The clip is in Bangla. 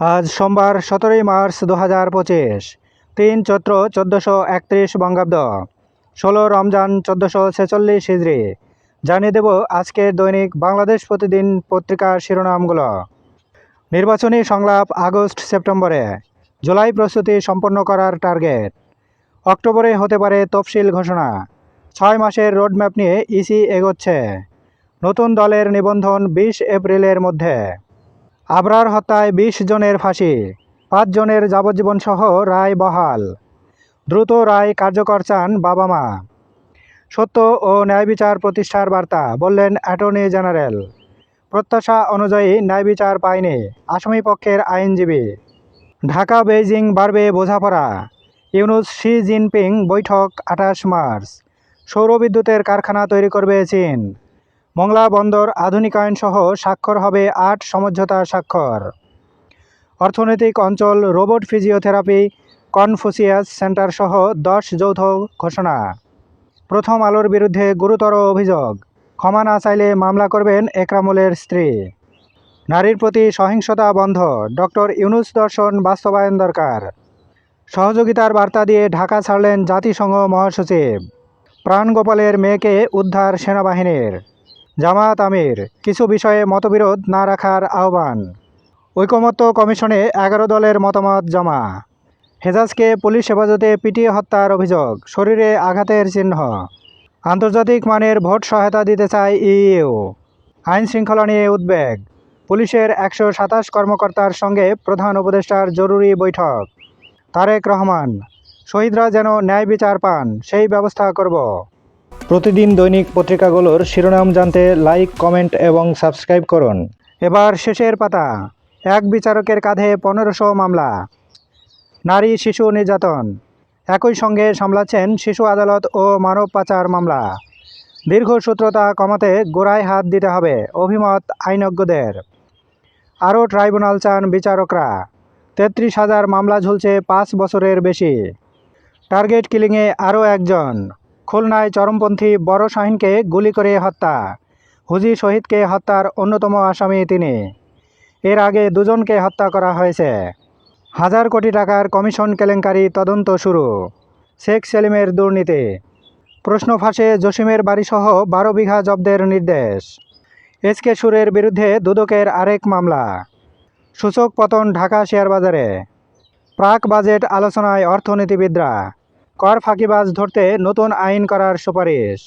আজ সোমবার সতেরোই মার্চ দু হাজার পঁচিশ, তিন চৈত্র চোদ্দোশো একত্রিশ বঙ্গাব্দ, ষোলো রমজান চোদ্দোশো ছেচল্লিশ হিজড়ি জানিয়ে দেব আজকের দৈনিক বাংলাদেশ প্রতিদিন পত্রিকার শিরোনামগুলো। নির্বাচনী সংলাপ আগস্ট সেপ্টেম্বরে, জুলাই প্রস্তুতি সম্পন্ন করার টার্গেট। অক্টোবরে হতে পারে তফসিল ঘোষণা। ছয় মাসের রোডম্যাপ নিয়ে ইসি এগোচ্ছে। নতুন দলের নিবন্ধন বিশ এপ্রিলের মধ্যে। আবরার হত্যায় বিশ জনের ফাঁসি, পাঁচ জনের যাবজ্জীবন সহ রায় বহাল। দ্রুত রায় কার্যকর চান বাবা মা। সত্য ও ন্যায় বিচার প্রতিষ্ঠার বার্তা, বললেন অ্যাটর্নি জেনারেল। প্রত্যাশা অনুযায়ী ন্যায় বিচার পায়নি, আসামি পক্ষের আইনজীবী। ঢাকা, বেইজিং বাড়বে বোঝাপড়া। ইউনুস শি জিনপিং বৈঠক আঠাশ মার্চ। সৌরবিদ্যুতের কারখানা তৈরি করবে চীন। মংলা বন্দর আধুনিকায়ন সহ স্বাক্ষর হবে আট সমঝোতা স্বাক্ষর। অর্থনৈতিক অঞ্চল রোবট ফিজিওথেরাপি, কনফুসিয়াস সেন্টার সহ দশ যৌথ ঘোষণা। প্রথম আলোর বিরুদ্ধে গুরুতর অভিযোগ, ক্ষমা না চাইলে মামলা করবেন একরামুলের স্ত্রী। নারীর প্রতি সহিংসতা বন্ধ, ডক্টর ইউনুস দর্শন বাস্তবায়ন দরকার। সহযোগিতার বার্তা দিয়ে ঢাকা ছাড়লেন জাতিসংঘ মহাসচিব। প্রাণগোপালের মেয়েকে উদ্ধার সেনাবাহিনীর। জামায়াত আমির, কিছু বিষয়ে মতবিরোধ না রাখার আহ্বান। ঐকমত্য কমিশনে এগারো দলের মতামত জমা। হেজাজকে পুলিশ হেফাজতে পিটিয়ে হত্যার অভিযোগ, শরীরে আঘাতের চিহ্ন। আন্তর্জাতিক মানের ভোট সহায়তা দিতে চায় ইইউ। আইন শৃঙ্খলা নিয়ে উদ্বেগ। পুলিশের একশো সাতাশ কর্মকর্তার সঙ্গে প্রধান উপদেষ্টার জরুরি বৈঠক। তারেক রহমান, শহীদরা যেন ন্যায় বিচার পান, সেই ব্যবস্থা করব। প্রতিদিন দৈনিক পত্রিকাগুলোর শিরোনাম জানতে লাইক কমেন্ট এবং সাবস্ক্রাইব করুন। এবার শেষের পাতা। এক বিচারকের কাঁধে পনেরোশো মামলা। নারী শিশু নির্যাতন। একই সঙ্গে সামলাচ্ছেন শিশু আদালত ও মানব পাচার মামলা। দীর্ঘসূত্রতা কমাতে গোড়ায় হাত দিতে হবে অভিমত আইনজ্ঞদের। আরও ট্রাইব্যুনাল চান বিচারকরা। তেত্রিশ হাজার মামলা ঝুলছে পাঁচ বছরের বেশি। টার্গেট কিলিংয়ে আরও একজন। খুলনায় চরমপন্থী বড় শাহিনকে গুলি করে হত্যা। হুজি শহীদকে হত্যার অন্যতম আসামি তিনি। এর আগে দুজনকে হত্যা করা হয়েছে। হাজার কোটি টাকার কমিশন কেলেঙ্কারি তদন্ত শুরু। শেখ সেলিমের দুর্নীতি। প্রশ্ন ফাঁসে জসিমের বাড়িসহ বারো বিঘা জব্দের নির্দেশ। এসকে সুরের বিরুদ্ধে দুদকের আরেক মামলা। সূচক পতন ঢাকা শেয়ার বাজারে প্রাক বাজেট আলোচনায় অর্থনীতিবিদরা কর ফাঁকিবাজ ধরতে নতুন আইন করার সুপারিশ।